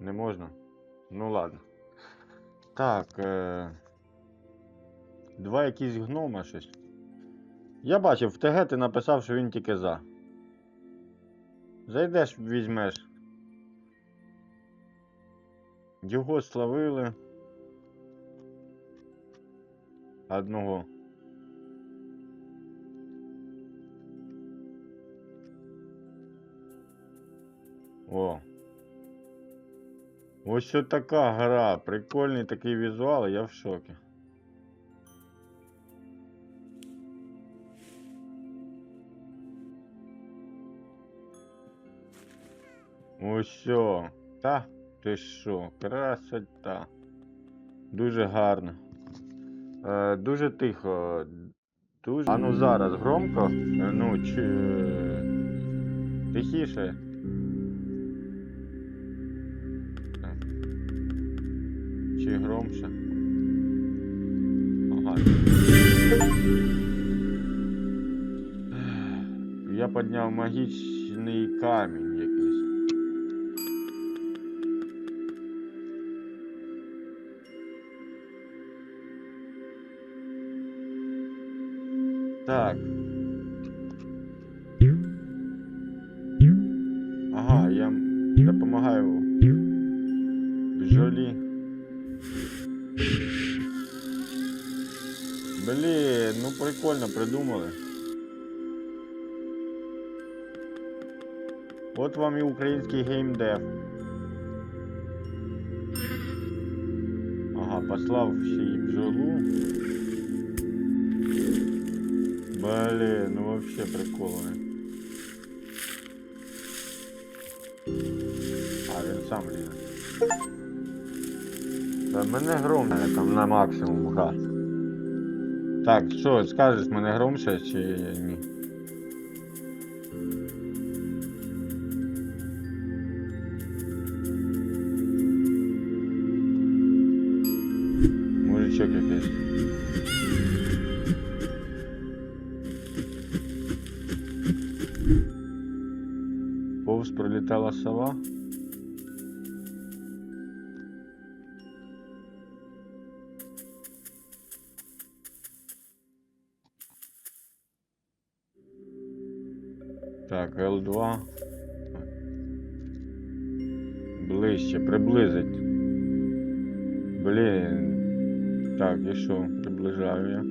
Не можна? Ну ладно. Так. Е... Два якісь гнома щось. Я бачив, в ТГ ти написав, що він тільки за. Зайдеш, візьмеш. Його славили. Одного. О. Ось що така гра. Прикольний такий візуал, я в шокі. Ось що. Та ти що, красота. Дуже гарно. Е, дуже тихо. Дуже. А ну зараз громко. Е, Ну, чи... Тихіше. Чи громше. Ага. Я підняв магічний камінь ну придумали. От вам і український геймдев. Ага, послав ще й. Блин, ну вообще прикольно. А, він сам лізе. Та мене громче там на максимум газ. Так, що, скажеш мене громче чи ні? Мужичок якийсь. Повз пролітала сова. Так, Л2. Ближче, приблизить. Блін. Так, і що? Приближаю я.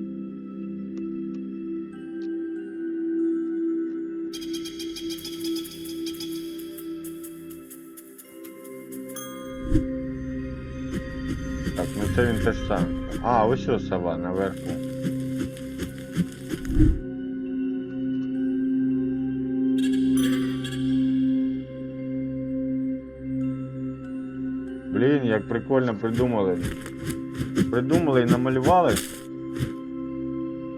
Так, ну це він теж сам. А, ось що сова наверху. Прикольно придумали. Придумали і намалювали.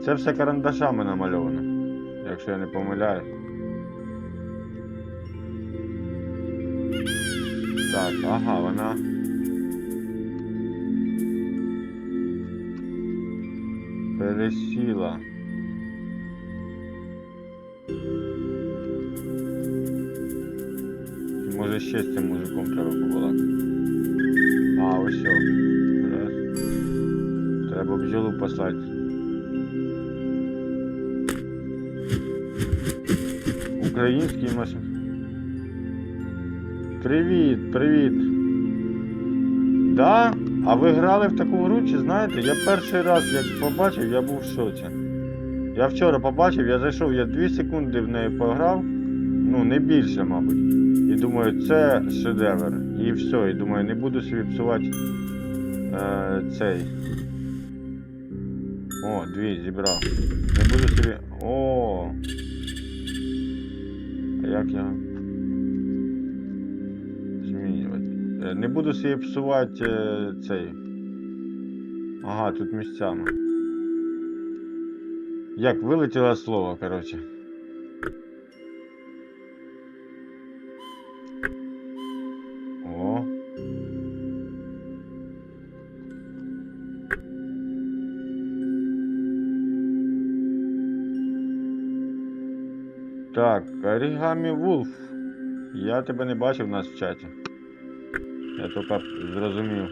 Це все карандашами намальовано, якщо я не помиляюсь. Так, ага, вона. Пересіла. Може ще з цим мужиком треба побалакати. А, ось. Раз. Треба бджолу послати. Український маш... Привіт, привіт. Да? А ви грали в таку гру, чи знаєте? Я перший раз як побачив, я був в шоці. Я вчора побачив, я зайшов, я 2 секунди в неї пограв, ну не більше, мабуть. І думаю, це шедевр. І все, і думаю, не буду собі псувати е, цей. О, дві зібрав. Не буду собі. О. А як я. Змінювати. Е, Не буду собі псувати е, цей. Ага, тут місцями. Як вилетіло слово, коротше. Так, Орігамі Вулф. Я тебе не бачив у нас в чаті. Я тільки зрозумів.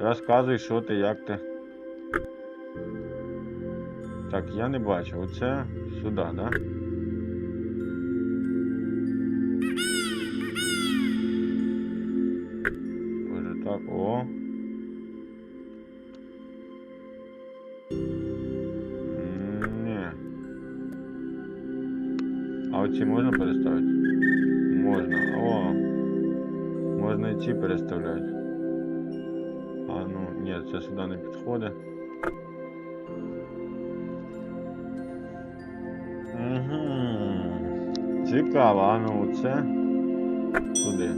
Розказуй, що ти, як ти. Так, я не бачу. Оце сюди, да? Може так, о. А оці можна переставити? Можна. О. Можна і ці переставляти. А ну, ні, це сюди не підходить. Угу. Цікаво, а ну це сюди.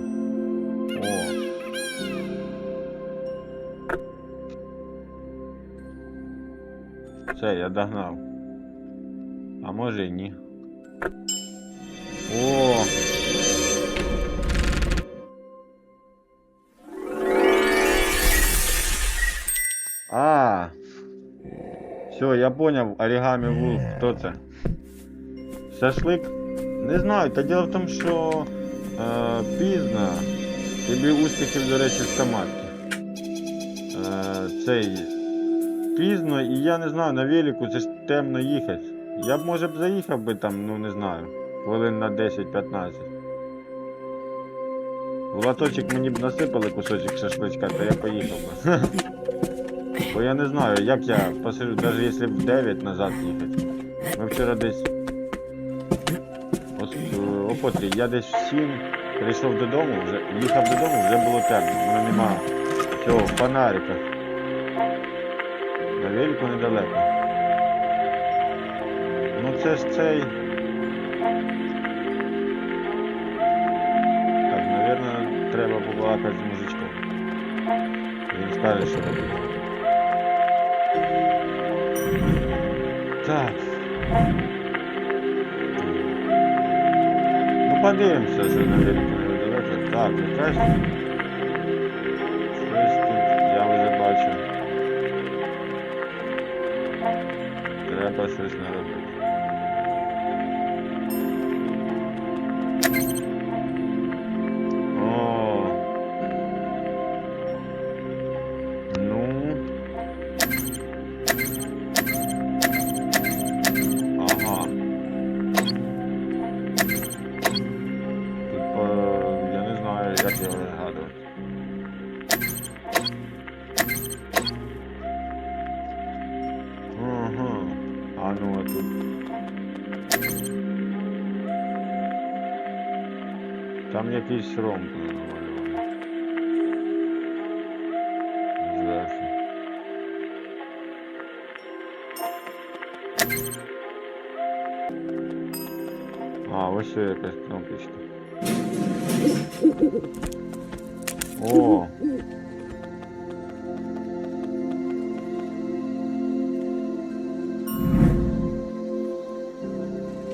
О. Все, я догнав. А може і ні. О! А. Все, я понял, оригами Вулф, хто це? Шашлик? Не знаю, та діло в тому, що е, пізно. Тобі успіхів, до речі, в самарці. Е, цей пізно, і я не знаю, на велику це ж темно їхати. Я б може б заїхав би там, ну не знаю, хвилин на 10-15. В латочок мені б насипали кусочок шашличка, то я поїхав би. Бо я не знаю, як я посижу, навіть якщо в 9 назад їхати. Ми вчора десь. Ось, е, я десь в 7 прийшов додому, вже їхав додому, вже було темно, воно нема цього фонарика. На велику недалеко. Ну це ж цей. Треба побалакати з мужичком. Він скаже, що робити. Так. Ну подивимося, що на велику недалеко. Так, якась. Якийсь ромб намальований. Зверху. А, ось ще якась кнопочка. О!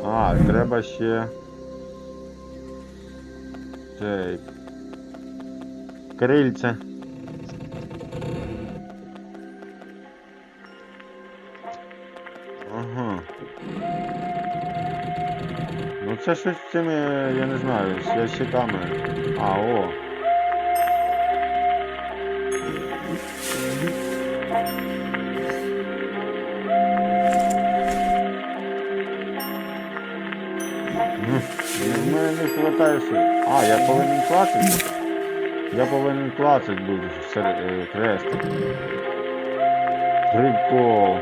А, треба ще. Цей. Крильце. Ага. Ну це щось з цими, я не знаю, з ящиками. А, о. А, я повинен клацати? Я повинен клацати серед е, хрестик. Прикол.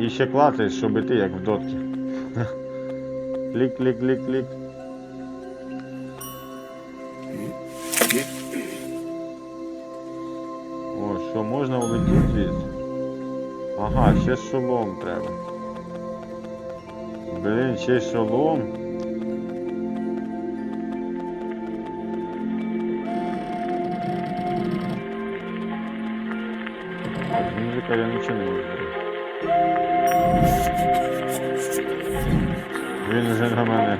І ще клацаєш, щоб іти як в дотки. Клік, клік, клік, клік. О, що можна улетіти звідси? Ага, ще шолом треба. Блін, ще шолом. Так, музика я нічого не можу. Він вже на мене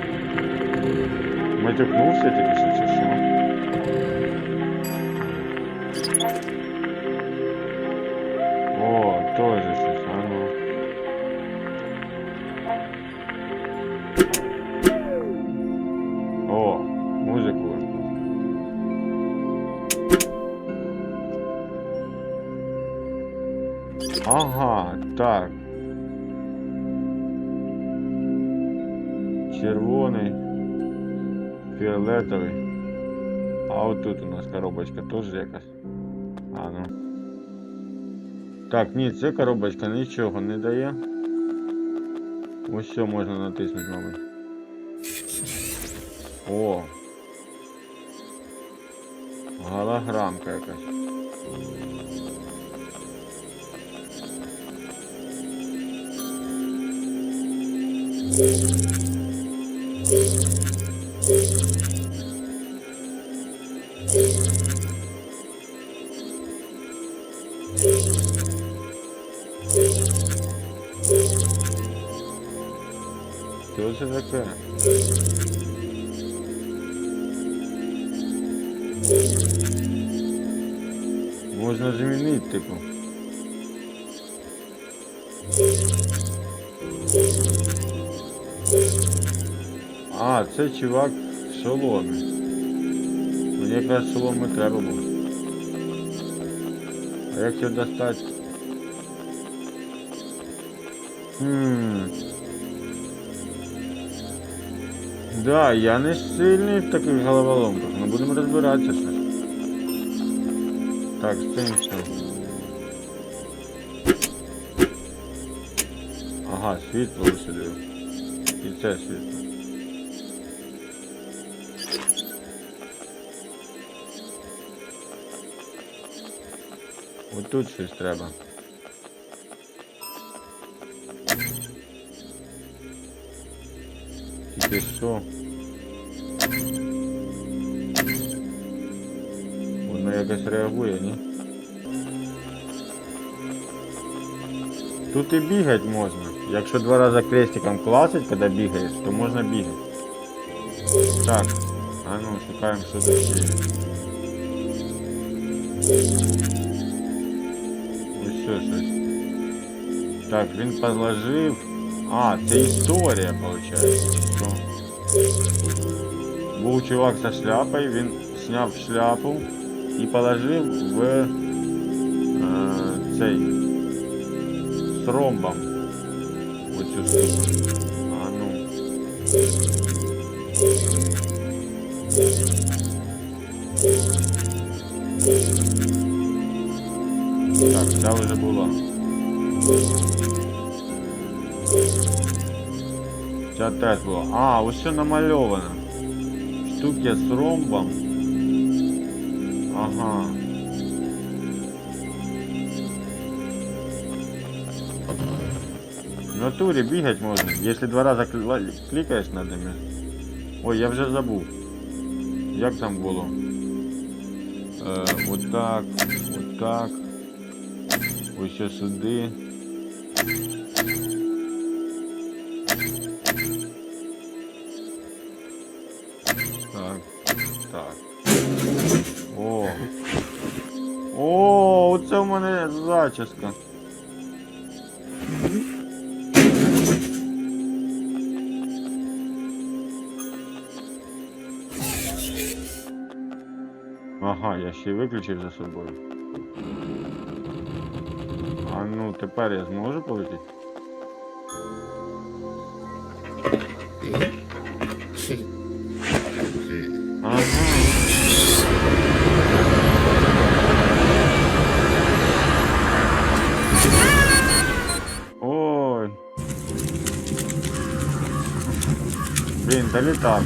матюкнувся тільки що Ага, так. Червоний, фіолетовий. А от тут у нас коробочка теж якась. А ну. Так, ні, ця коробочка нічого не дає. Ось все можна натиснути, мабуть. О! Голограмка якась. Що це таке? Можна замінити, типу. А, це чувак в шоломі. Мені якраз шолом і треба було. А як його достати? Хм. Да, я не сильний в таких головоломках, но будемо розбиратися. Так, з цим що? Ага, світло сюди. І це світло. Отут щось треба. Тільки що? Воно якось реагує, ні? Тут і бігати можна. Якщо два рази крестиком класить, коли бігаєш, то можна бігати. Так, а ну шукаємо, що Так, він положив. А, це історія, виходить. Що? Був чувак со шляпою, він зняв шляпу і положив в е, цей з ромбом. Оцю штуку. А ну. Так, ця вже була. Ця теж. А, ось що намальовано. Штуки з ромбом. Ага. В натурі бігати можна. Якщо два рази кла- клікаєш на ними. Ой, я вже забув. Як там було? Е, отак, отак. Ось ще сюди. Так. О. О, оце в мене зачіска. Ага, я ще й виключив за собою. А ну тепер я зможу полетіти? Долітав.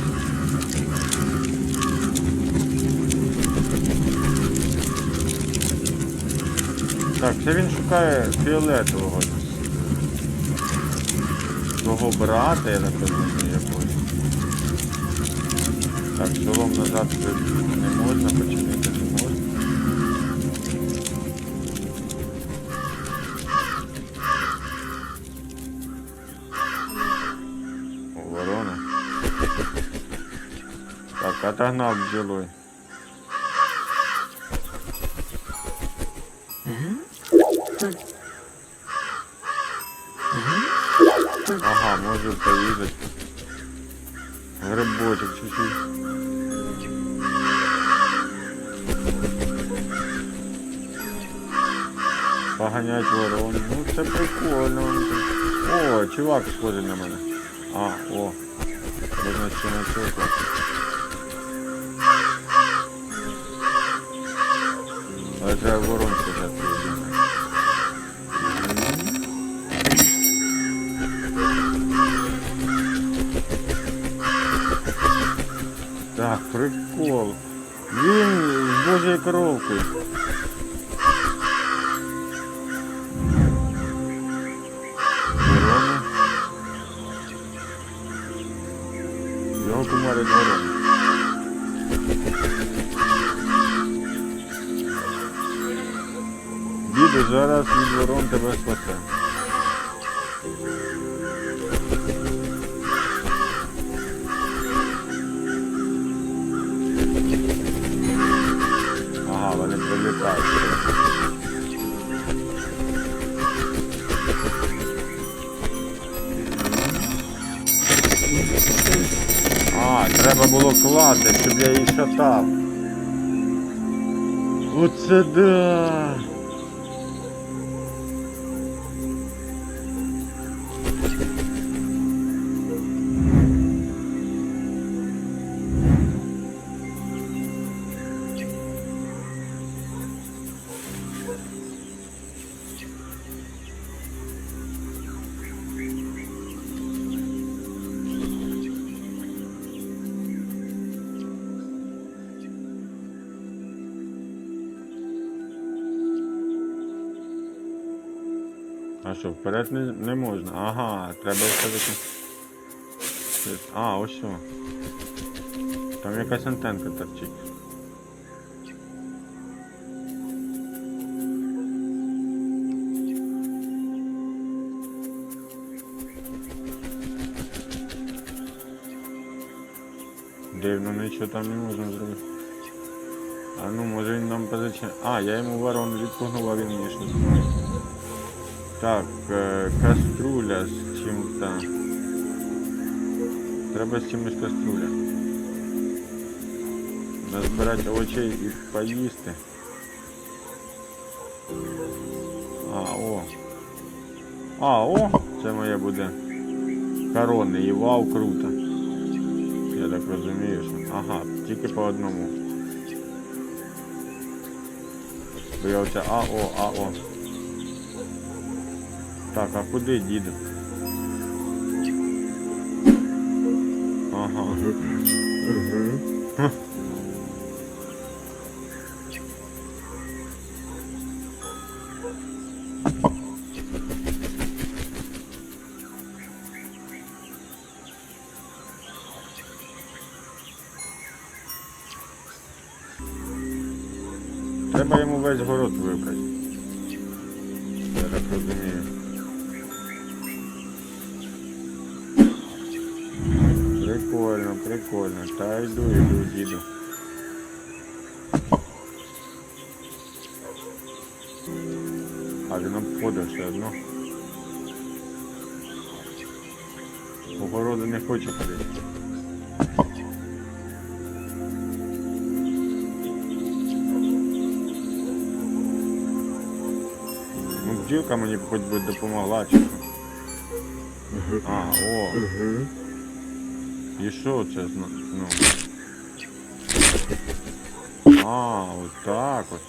Так, це він шукає фіолетового. Свого брата, я розумію, якогось. Так, шолом назад не можна, починити отогнал бджелой. Ага, можу поїздити. Грибочок чуть-чуть. Поганять ворон. Ну це прикольно. О, чувак схожий на мене. А, о. Можна ще на цього. Але треба ворон спочатку. вибігти. Так, прикол. Він з божою коровкою. Зараз від ворон тебе спасе. Ага, вони прилітають. А, треба було класти, щоб я її шатав. Оце да. А що, вперед не, не можна? Ага, треба все-таки. А, ось що. Там якась антенка торчить. Дивно, нічого там не можна зробити. А ну, може він нам позичає. А, я йому ворон відпугнув, а він мені. Так, е, каструля з чим-то. Треба з чимось каструля. Назбирати овочей і поїсти. А, о. А, о! Це моє буде. Корони і вау, круто. Я так розумію, що. Ага, тільки по одному. Бо я оце АО, АО. Так, а куди діду? Ага. Хм. Треба йому весь А він обходив все одно. Огороду не хоче ходити. Ну, бджілка мені хоч би допомогла, чи. А, о. І що це ну? А, от так от.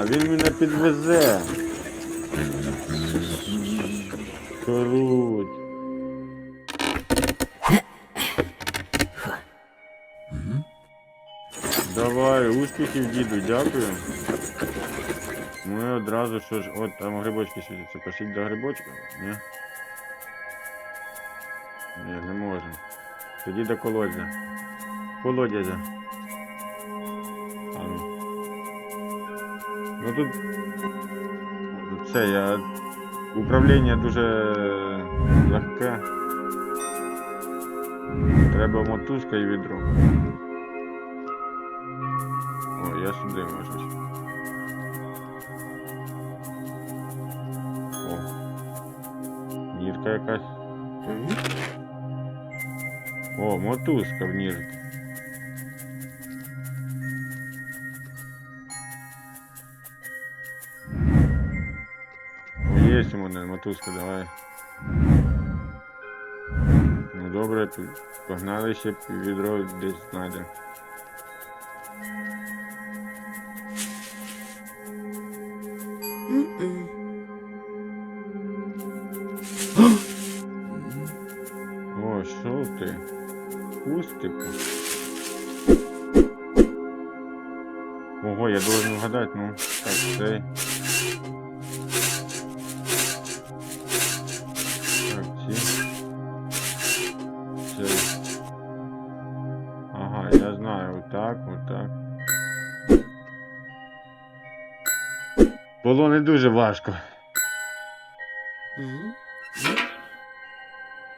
А, він мене підвезе. Круть. Давай, успіхів, діду, дякую. Ми одразу що ж. От там грибочки світяться. Пошіть до грибочка? Ні? Ні, не можна. Тоді до колодязя. Колодязя. Ну тут це я... управління дуже э, легке. Треба мотузка і відро. О, я сюди можу. О. Нірка якась. О, мотузка в нірці. Є у мене мотузка, давай. Ну добре, погнали ще відро десь знайдемо. Отак, отак. Було не дуже важко.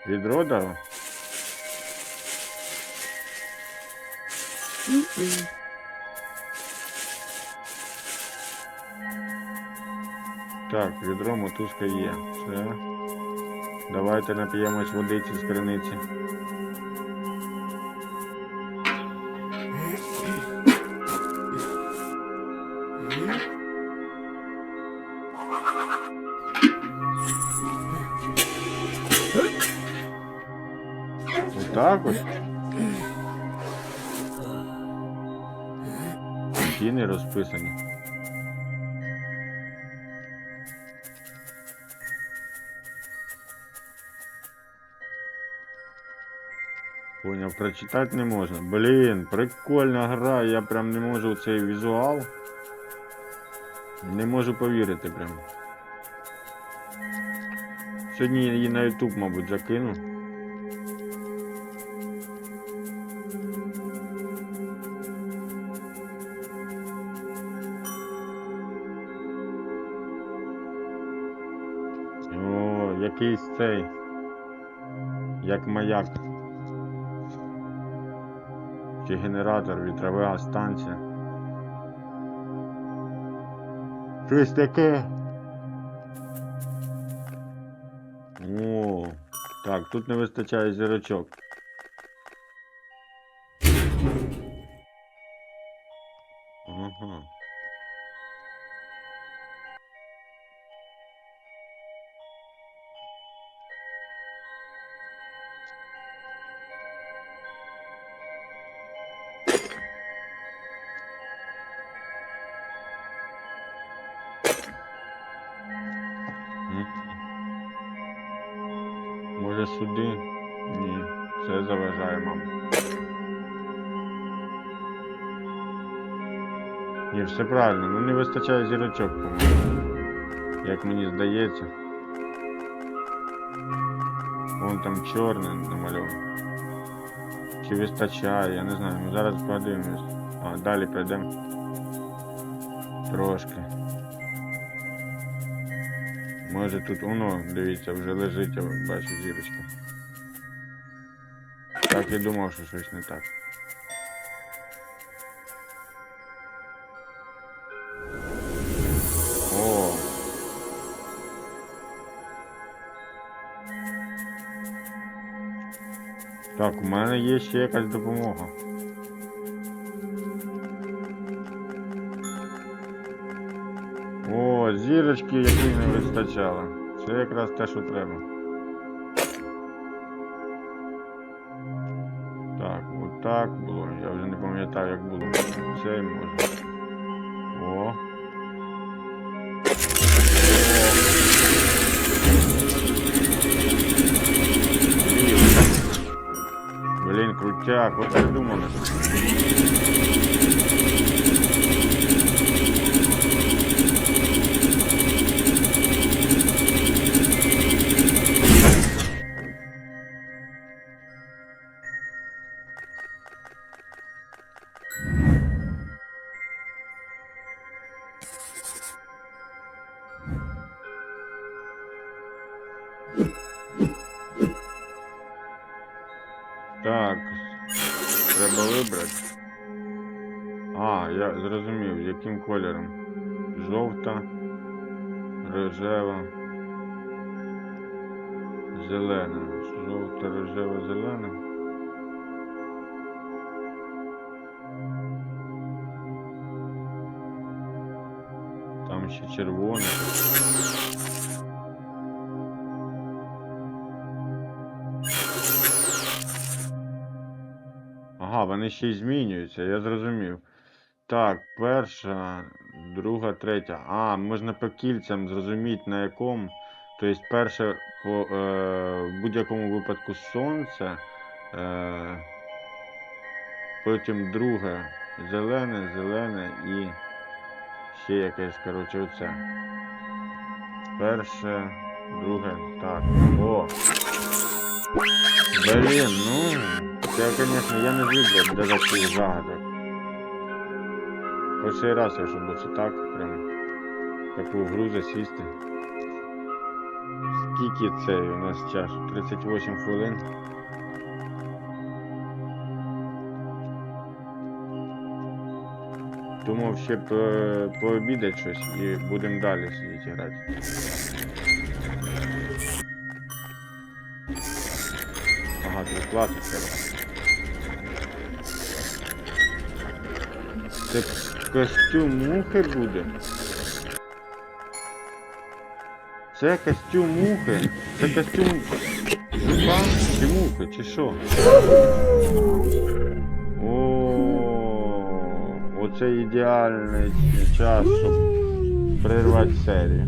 Відро дало? Так, відро мотузка є. Все. Давайте нап'ємось водиці з криниці. Розписані. Поняв, прочитати не можна. Блін, прикольна гра, я прям не можу цей візуал. Не можу повірити прям. Сьогодні її на YouTube, мабуть, закину. Цей. Як маяк. Чи генератор, вітрова станція. Щось таке. О, так, тут не вистачає зірочок. Вистачає зірочок, по-моєму. Як мені здається. Вон там чорне намальовано. Чи вистачає, я не знаю. Ну зараз подивимось. А, далі пройдемо. Трошки. Може тут воно, дивіться, вже лежить, я бачу зірочка. Так і думав, що щось не так. Так, у мене є ще якась допомога. О, зірочки, якої не вистачало. Це якраз те, що треба. Так, отак було. Я вже не пам'ятаю, як було. Це може. Блін, вот от так думали. Там ще червоне. Ага, вони ще й змінюються, я зрозумів. Так, перша, друга, третя. А, можна по кільцям зрозуміти на якому. Тобто перше по е, в будь-якому випадку сонце. Е, потім друге зелене, зелене і ще якесь, коротше, оце. Перше, друге, так. О! Блін, ну. Це, звісно, я не звик до таких загадок. Перший раз я щоб оце так прям таку гру засісти. Скільки це у нас часу? 38 хвилин. Думав ще по- пообідати щось і будемо далі сидіти грати. Ага, тут класика. Це костюм мухи буде. Це костюм мухи. Це костюм жука чи мухи, чи що? О, оце ідеальний час, щоб прервати серію.